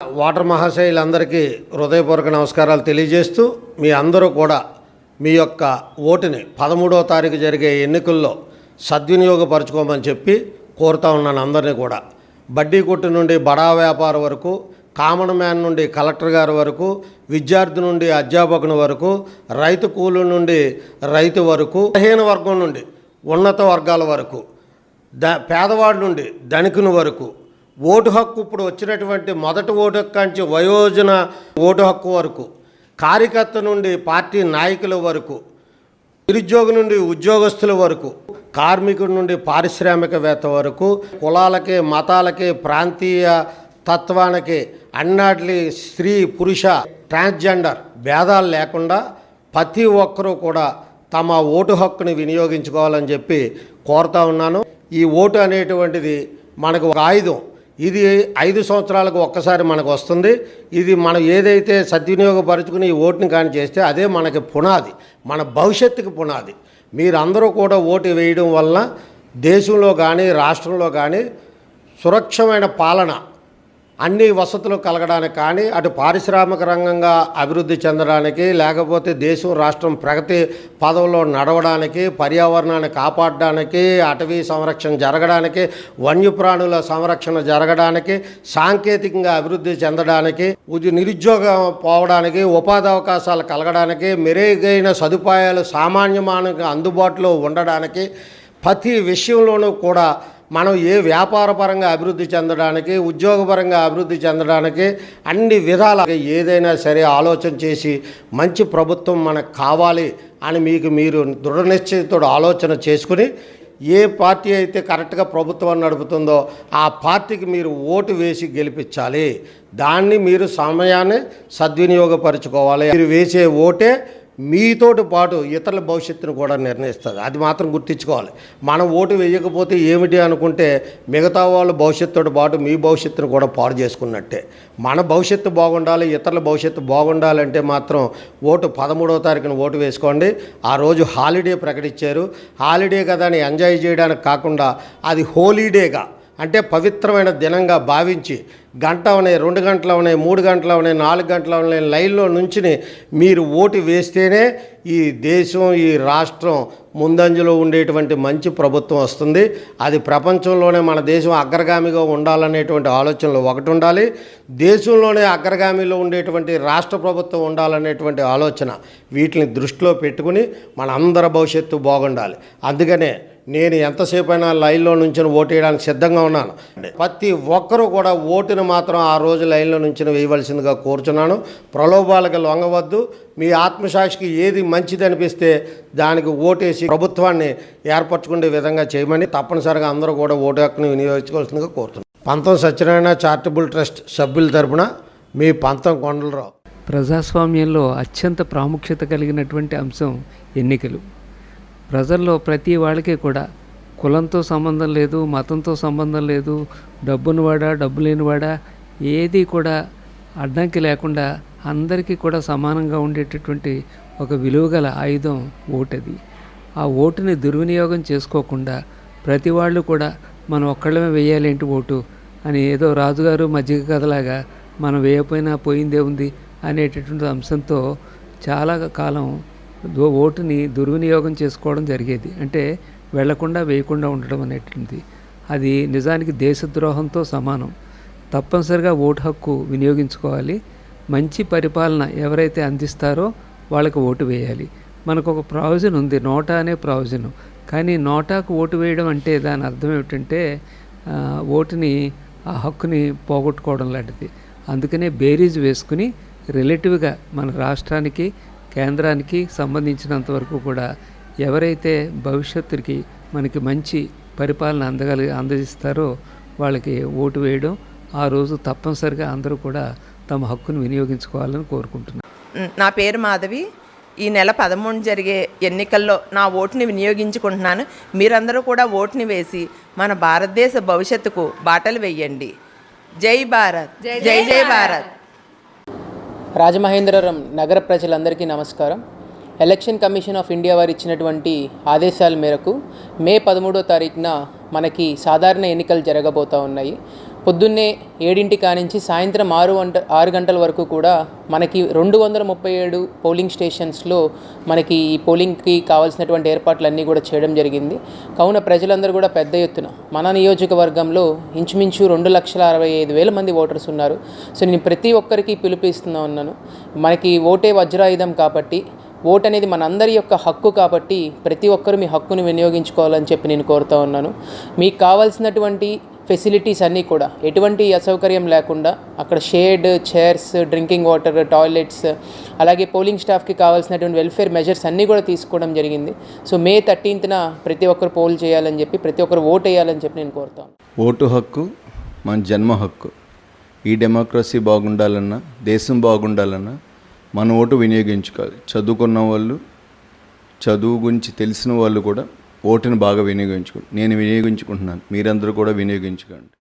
Water మహాశయులందరికీ హృదయపూర్వక నమస్కారాలు తెలియజేస్తూ మీ అందరూ కూడా మీ యొక్క ఓటుని పదమూడవ తారీఖు జరిగే ఎన్నికల్లో సద్వినియోగపరచుకోమని చెప్పి కోరుతా ఉన్నాను అందరినీ కూడా. బడ్డీ కొట్టు నుండి బడా వ్యాపారం వరకు కామన్ మ్యాన్ నుండి కలెక్టర్ గారి వరకు విద్యార్థి నుండి అధ్యాపకుని వరకు రైతు కూలు నుండి రైతు వరకు బలహీన వర్గం నుండి ఉన్నత వర్గాల వరకు ద పేదవాడి నుండి ధనికుని వరకు ఓటు హక్కు ఇప్పుడు వచ్చినటువంటి మొదటి ఓటు హక్కు నుంచి వయోజన ఓటు హక్కు వరకు కార్యకర్త నుండి పార్టీ నాయకుల వరకు నిరుద్యోగి నుండి ఉద్యోగస్తుల వరకు కార్మికుడి నుండి పారిశ్రామికవేత్త వరకు కులాలకి మతాలకి ప్రాంతీయ తత్వానికి అన్నాటి స్త్రీ పురుష ట్రాన్స్జెండర్ భేదాలు లేకుండా ప్రతి ఒక్కరూ కూడా తమ ఓటు హక్కుని వినియోగించుకోవాలని చెప్పి కోరుతా ఉన్నాను. ఈ ఓటు అనేటువంటిది మనకు ఒక ఆయుధం. ఇది ఐదు సంవత్సరాలకు ఒక్కసారి మనకు వస్తుంది. ఇది మనం ఏదైతే సద్వినియోగపరుచుకుని ఈ ఓటుని కానీ చేస్తే అదే మనకి పునాది మన భవిష్యత్తుకి పునాది. మీరందరూ కూడా ఓటు వేయడం వలన దేశంలో కానీ రాష్ట్రంలో కానీ సురక్షమైన పాలన అన్ని వసతులు కలగడానికి కానీ అటు పారిశ్రామిక రంగంగా అభివృద్ధి చెందడానికి లేకపోతే దేశం రాష్ట్రం ప్రగతి పదవుల్లో నడవడానికి పర్యావరణాన్ని కాపాడడానికి అటవీ సంరక్షణ జరగడానికి వన్యప్రాణుల సంరక్షణ జరగడానికి సాంకేతికంగా అభివృద్ధి చెందడానికి ఉద్య నిరుద్యోగం పోవడానికి ఉపాధి అవకాశాలు కలగడానికి మెరుగైన సదుపాయాలు సామాన్యమానికి అందుబాటులో ఉండడానికి ప్రతి విషయంలోనూ కూడా మనం ఏ వ్యాపారపరంగా అభివృద్ధి చెందడానికి ఉద్యోగపరంగా అభివృద్ధి చెందడానికి అన్ని విధాల ఏదైనా సరే ఆలోచన చేసి మంచి ప్రభుత్వం మనకు కావాలి అని మీకు మీరు దృఢ నిశ్చయంతో ఆలోచన చేసుకుని ఏ పార్టీ అయితే కరెక్ట్గా ప్రభుత్వం నడుపుతుందో ఆ పార్టీకి మీరు ఓటు వేసి గెలిపించాలి. దాన్ని మీరు సమయాన్ని సద్వినియోగపరచుకోవాలి. మీరు వేసే ఓటే మీతోటి పాటు ఇతరుల భవిష్యత్తును కూడా నిర్ణయిస్తుంది. అది మాత్రం గుర్తించుకోవాలి. మనం ఓటు వేయకపోతే ఏమిటి అనుకుంటే మిగతా వాళ్ళ భవిష్యత్తుతో పాటు మీ భవిష్యత్తును కూడా పాడు చేసుకున్నట్టే. మన భవిష్యత్తు బాగుండాలి ఇతరుల భవిష్యత్తు బాగుండాలంటే మాత్రం ఓటు పదమూడవ తారీఖున ఓటు వేసుకోండి. ఆ రోజు హాలిడే ప్రకటించారు. హాలిడే కదా అని ఎంజాయ్ చేయడానికి కాకుండా అది హోలీడేగా అంటే పవిత్రమైన దినంగా భావించి గంట ఉన్నాయి రెండు గంటలు ఉన్నాయి మూడు గంటలు ఉన్నాయి నాలుగు గంటలు ఉన్నాయి లైన్లో నుంచి మీరు ఓటు వేస్తేనే ఈ దేశం ఈ రాష్ట్రం ముందంజలో ఉండేటువంటి మంచి ప్రభుత్వం వస్తుంది. అది ప్రపంచంలోనే మన దేశం అగ్రగామిగా ఉండాలనేటువంటి ఆలోచనలు ఒకటి ఉండాలి. దేశంలోనే అగ్రగామిలో ఉండేటువంటి రాష్ట్ర ప్రభుత్వం ఉండాలనేటువంటి ఆలోచన వీటిని దృష్టిలో పెట్టుకుని మన అందరి భవిష్యత్తు బాగుండాలి. అందుకనే నేను ఎంతసేపు అయినా లైన్లో నుంచి ఓటేయడానికి వేయడానికి సిద్ధంగా ఉన్నాను. ప్రతి ఒక్కరూ కూడా ఓటుని మాత్రం ఆ రోజు లైన్లో నుంచి వేయవలసిందిగా కోరుచున్నాను. ప్రలోభాలకు లొంగవద్దు. మీ ఆత్మసాక్షికి ఏది మంచిది అనిపిస్తే దానికి ఓటేసి ప్రభుత్వాన్ని ఏర్పరచుకునే విధంగా చేయమని తప్పనిసరిగా అందరూ కూడా ఓటు హక్కును వినియోగించుకోవాల్సిందిగా కోరుతున్నాను. పంతం సత్యనారాయణ చారిటబుల్ ట్రస్ట్ సభ్యుల తరపున మీ పంతం కొండలరావు. ప్రజాస్వామ్యంలో అత్యంత ప్రాముఖ్యత కలిగినటువంటి అంశం ఎన్నికలు. ప్రజల్లో ప్రతి వాళ్ళకి కూడా కులంతో సంబంధం లేదు మతంతో సంబంధం లేదు డబ్బునివాడా డబ్బు లేనివాడా ఏది కూడా అడ్డంకి లేకుండా అందరికీ కూడా సమానంగా ఉండేటటువంటి ఒక విలువగల ఆయుధం ఓటది. ఆ ఓటుని దుర్వినియోగం చేసుకోకుండా ప్రతి వాళ్ళు కూడా మనం ఒక్కళ్ళమే వేయాలేంటి ఓటు అని ఏదో రాజుగారు మజ్జిగ కథలాగా మనం వేయకపోయినా పోయిందే ఉంది అనేటటువంటి అంశంతో చాలా కాలం ఓటుని దుర్వినియోగం చేసుకోవడం జరిగేది. అంటే వెళ్ళకుండా వేయకుండా ఉండడం అనేటువంటిది. అది నిజానికి దేశద్రోహంతో సమానం. తప్పనిసరిగా ఓటు హక్కు వినియోగించుకోవాలి. మంచి పరిపాలన ఎవరైతే అందిస్తారో వాళ్ళకి ఓటు వేయాలి. మనకు ఒక ప్రావిజన్ ఉంది నోటా అనే ప్రావిజన్. కానీ నోటాకు ఓటు వేయడం అంటే దాని అర్థం ఏమిటంటే ఓటుని ఆ హక్కుని పోగొట్టుకోవడం లాంటిది. అందుకనే బేరీజ్ వేసుకుని రిలేటివ్గా మన రాష్ట్రానికి కేంద్రానికి సంబంధించినంత వరకు కూడా ఎవరైతే భవిష్యత్తుకి మనకి మంచి పరిపాలన అందగలి అందజేస్తారో వాళ్ళకి ఓటు వేయడం ఆ రోజు తప్పనిసరిగా అందరూ కూడా తమ హక్కును వినియోగించుకోవాలని కోరుకుంటున్నాను. నా పేరు మాధవి. ఈ నెల పదమూడు జరిగే ఎన్నికల్లో నా ఓటుని వినియోగించుకుంటున్నాను. మీరందరూ కూడా ఓటుని వేసి మన భారతదేశ భవిష్యత్తుకు బాటలు వేయండి. జై భారత్. జై జై భారత్. రాజమహేంద్రవరం నగర ప్రజలందరికీ నమస్కారం. ఎలక్షన్ కమిషన్ ఆఫ్ ఇండియా వారు ఇచ్చినటువంటి ఆదేశాల మేరకు మే పదమూడో తారీఖున మనకి సాధారణ ఎన్నికలు జరగబోతూ ఉన్నాయి. పొద్దున్నే ఏడింటి కానించి సాయంత్రం ఆరు గంట ఆరు గంటల వరకు కూడా మనకి రెండు వందల ముప్పై ఏడు పోలింగ్ స్టేషన్స్లో మనకి ఈ పోలింగ్కి కావాల్సినటువంటి ఏర్పాట్లన్నీ కూడా చేయడం జరిగింది. కావున ప్రజలందరూ కూడా పెద్ద ఎత్తున మన నియోజకవర్గంలో ఇంచుమించు రెండు లక్షల అరవై ఐదు వేల మంది ఓటర్స్ ఉన్నారు. సో నేను ప్రతి ఒక్కరికి పిలుపిస్తున్నా ఉన్నాను. మనకి ఓటే వజ్రాయుధం కాబట్టి ఓట్ అనేది మనందరి యొక్క హక్కు కాబట్టి ప్రతి ఒక్కరు మీ హక్కును వినియోగించుకోవాలని చెప్పి నేను కోరుతా ఉన్నాను. మీకు కావాల్సినటువంటి ఫెసిలిటీస్ అన్నీ కూడా. ఎటువంటి అసౌకర్యం లేకుండా అక్కడ shade chairs drinking water toilets అలాగే పోలింగ్ స్టాఫ్కి కావాల్సినటువంటి వెల్ఫేర్ మెజర్స్ అన్నీ కూడా తీసుకోవడం జరిగింది. సో మే థర్టీన్త్న ప్రతి ఒక్కరు పోల్ చేయాలని చెప్పి ప్రతి ఒక్కరు ఓట్ వేయాలని చెప్పి నేను కోరుతాను. ఓటు హక్కు మన జన్మ హక్కు. ఈ డెమోక్రసీ బాగుండాలన్నా దేశం బాగుండాలన్నా మన ఓటు వినియోగించుకోవాలి. చదువుకున్న వాళ్ళు చదువు గురించి తెలిసిన వాళ్ళు కూడా ఓటును బాగా వినియోగించుకోండి నేను వినియోగించుకుంటున్నాను. మీరందరూ కూడా వినియోగించుకోండి.